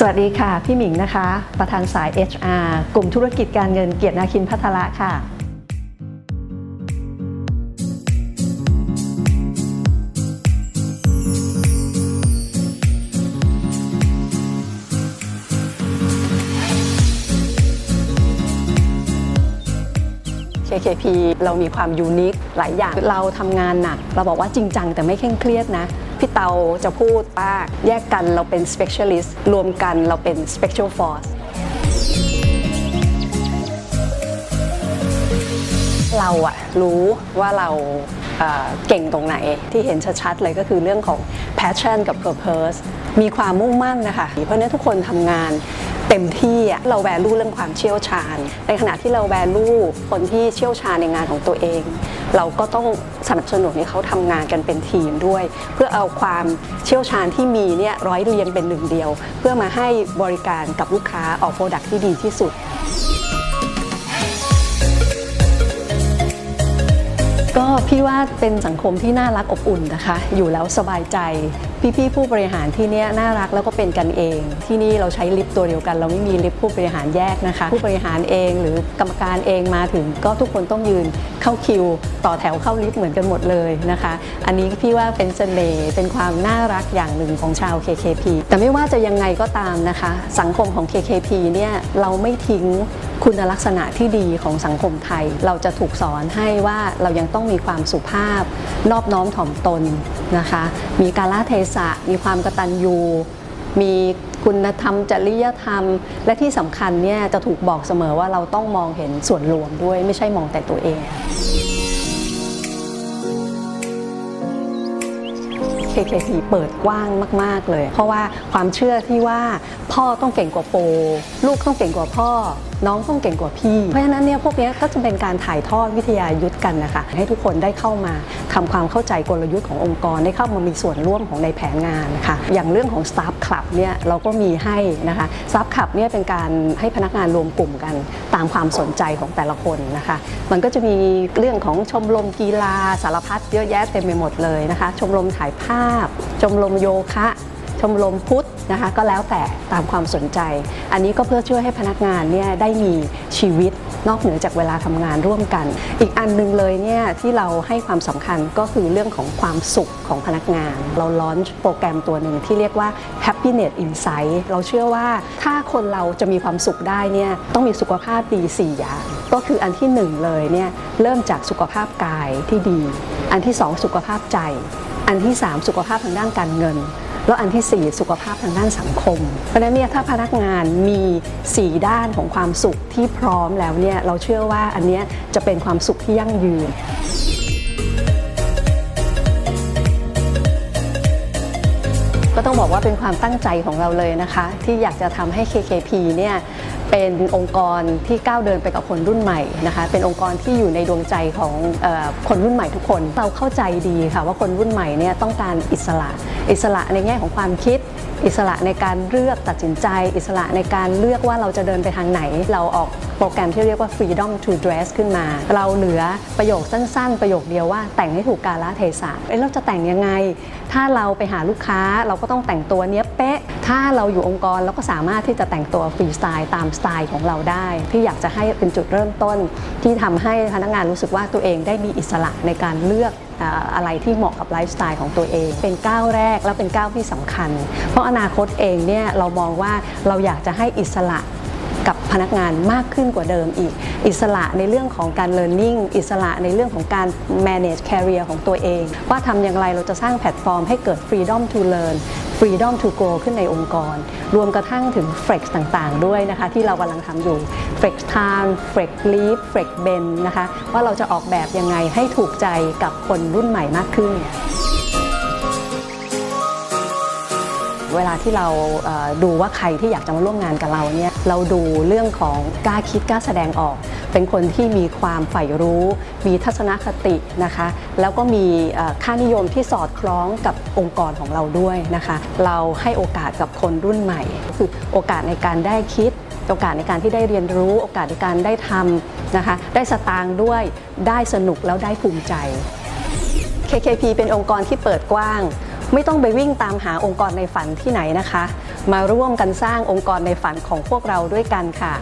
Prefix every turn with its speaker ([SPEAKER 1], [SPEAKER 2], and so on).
[SPEAKER 1] สวัสดีค่ะ พี่หมิงนะคะ ประธานสาย HR กลุ่มธุรกิจการเงินเกียรตินาคินพัทละค่ะ KKP เรามีความยูนิคหลายอย่าง เราทำงานหนัก เราบอกว่าจริงจังแต่ไม่เคร่งเครียดนะ พี่เตาจะพูดว่าแยกกันเราเป็น specialist รวมกันเราเป็น special force เราอะรู้ว่าเราเก่งตรงไหนที่เห็นชัดๆเลยก็คือเรื่องของ passion กับ purpose มีความมุ่งมั่นนะคะเพราะนั้นทุกคนทำงาน เต็มที่อะเราแวลูเรื่องความเชี่ยวชาญ ในขณะที่เราแวลูคนที่เชี่ยวชาญในงานของตัวเอง เราก็ต้องสนับสนุนให้เขาทำงานกันเป็นทีมด้วย เพื่อเอาความเชี่ยวชาญที่มีเนี่ยร้อยเรียงเป็นหนึ่งเดียว เพื่อมาให้บริการกับลูกค้าออกโปรดักที่ดีที่สุด ก็พี่ว่าเป็นสังคมที่น่ารักอบอุ่นนะคะ อยู่แล้วสบายใจ พี่ๆผู้บริหารที่นี้น่ารักแล้วก็เป็นกันเอง ที่นี่เราใช้ลิฟต์ตัวเดียวกัน เราไม่มีลิฟต์ผู้บริหารแยกนะคะ ผู้บริหารเองหรือกรรมการเองมาถึง ก็ทุกคนต้องยืนเข้าคิว ต่อแถวเข้าลิฟต์เหมือนกันหมดเลยนะคะ อันนี้พี่ว่าเป็นเสน่ห์เป็นความน่ารักอย่างหนึ่งของชาว KKP แต่ไม่ว่าจะยังไงก็ตามนะคะ สังคมของ KKP เนี่ยเราไม่ทิ้ง คุณลักษณะที่ดีของสังคมไทย เราจะถูกสอนให้ว่าเรายังต้องมีความสุภาพ นอบน้อมถ่อมตนนะคะ มีการละเทศะ มีความกตัญญู มีคุณธรรม จริยธรรม และที่สำคัญเนี่ยจะถูกบอกเสมอว่าเราต้องมองเห็นส่วนรวมด้วยไม่ใช่มองแต่ตัวเอง KKP เปิดกว้างมาก ๆ เลย เพราะว่าความเชื่อที่ว่าพ่อต้องเก่งกว่าโป ลูกต้องเก่งกว่าพ่อ น้องต้องเก่งกว่าพี่ เพราะฉะนั้นเนี่ยพวกนี้ก็จะเป็นการถ่ายทอดวิทยายุทธกันนะคะ ให้ทุกคนได้เข้ามาทำความเข้าใจกลยุทธ์ขององค์กรได้เข้ามามีส่วนร่วมของในแผนงานนะคะอย่างเรื่องของ Staff Club เนี่ยเราก็มีให้นะคะ Staff Club เนี่ยเป็นการให้พนักงานรวมกลุ่มกัน ตามความสนใจของแต่ละคนนะคะ มันก็จะมีเรื่องของชมรมกีฬาสารพัดเยอะแยะเต็มไปหมดเลยนะคะ ชมรมถ่ายภาพ ชมรมโยคะ มรมพุทธนะคะก็แล้วแต่ตามความสนใจ อันนี้ก็เพื่อช่วยให้พนักงานเนี่ยได้มีชีวิตนอกเหนือจากเวลาทำงานร่วมกัน อีกอันหนึงเลยเนี่ยที่เราให้ความสำคัญก็คือเรื่องของความสุขของพนักงาน เราลอนช์โปรแกรมตัวหนึ่งที่เรียกว่า Happiness Insight เราเชื่อว่าถ้าคนเราจะมีความสุขได้เนี่ยต้องมีสุขภาพดี 4 อย่าง ก็คืออันที่หนึ่งเลยเนี่ยเริ่มจากสุขภาพกายที่ดี อันที่สองสุขภาพใจ อันที่ 3 สุขภาพทางด้านการเงิน แล้วอันทีสี่ 4 สุขภาพทางด้านสังคม เพราะฉะนั้นเนี่ยถ้าพนักงานมี 4 ด้านของความสุขที่พร้อมแล้วเนี่ยเราเชื่อว่าอันเนี้ยจะเป็นความสุขที่ยั่งยืนก็ต้องบอกว่าเป็นความตั้งใจของเราเลยนะคะ ที่อยากจะทำให้ KKP เนี่ย เป็นองค์กรที่ก้าวเดินไปกับคนรุ่นใหม่นะคะ เป็นองค์กรที่อยู่ในดวงใจของอคนรุ่นใหม่ทุกคน เราเข้าใจดีค่ะว่าคนรุ่นใหม่เนี่ยต้องการอิสระ อิสระในแง่ของความคิด อิสระในการเลือกตัดสินใจ อิสระในการเลือกว่าเราจะเดินไปทางไหน เราออกโปรแกรมที่เรียกว่า freedom to dress ขึ้นมา เราเหลือประโยคสั้นๆ ประโยคเดียวว่าแต่งให้ถูกกาลเทศะเอ้เราจะแต่งยังไง ถ้าเราไปหาลูกค้าเราก็ต้องแต่งตัวเนี้ยเป๊ะ ถ้าเราอยู่องค์กรเราก็สามารถที่จะแต่งตัวฟรีสไตล์ตามสไตล์ของเราได้ ที่อยากจะให้เป็นจุดเริ่มต้น ที่ทำให้พนักงานรู้สึกว่าตัวเองได้มีอิสระในการเลือกอะไรที่เหมาะกับไลฟ์สไตล์ของตัวเอง เป็นก้าวแรกและเป็นก้าวที่สำคัญ เพราะอนาคตเองเนี่ยเรามองว่าเราอยากจะให้อิสระกับพนักงานมากขึ้นกว่าเดิมอีก อิสระในเรื่องของการ learning อิสระในเรื่องของการ manage career ของตัวเอง ว่าทำอย่างไรเราจะสร้างแพลตฟอร์มให้เกิด freedom to learn freedom to grow ขึ้นในองค์กร รวมกระทั่งถึง flex ต่างๆ ด้วยนะคะที่เรากำลังทำอยู่ flex time flex leave flex bend นะคะว่าเราจะออกแบบยังไงให้ถูกใจกับคนรุ่นใหม่มากขึ้นเวลาที่เราดูว่าใครที่อยากจะมาร่วมงานกับเราเนี่ยเราดูเรื่องของกล้าคิดกล้าแสดงออก เป็นคนที่มีความใฝ่รู้ มีทัศนคตินะคะ แล้วก็มีค่านิยมที่สอดคล้องกับองค์กรของเราด้วยนะคะ เราให้โอกาสกับคนรุ่นใหม่ก็คือโอกาสในการได้คิด โอกาสในการที่ได้เรียนรู้ โอกาสในการได้ทำนะคะ ได้สตางค์ด้วย ได้สนุกแล้วได้ภูมิใจ KKP เป็นองค์กรที่เปิดกว้าง ไม่ต้องไปวิ่งตามหาองค์กรในฝันที่ไหนนะคะ มาร่วมกันสร้างองค์กรในฝันของพวกเราด้วยกันค่ะ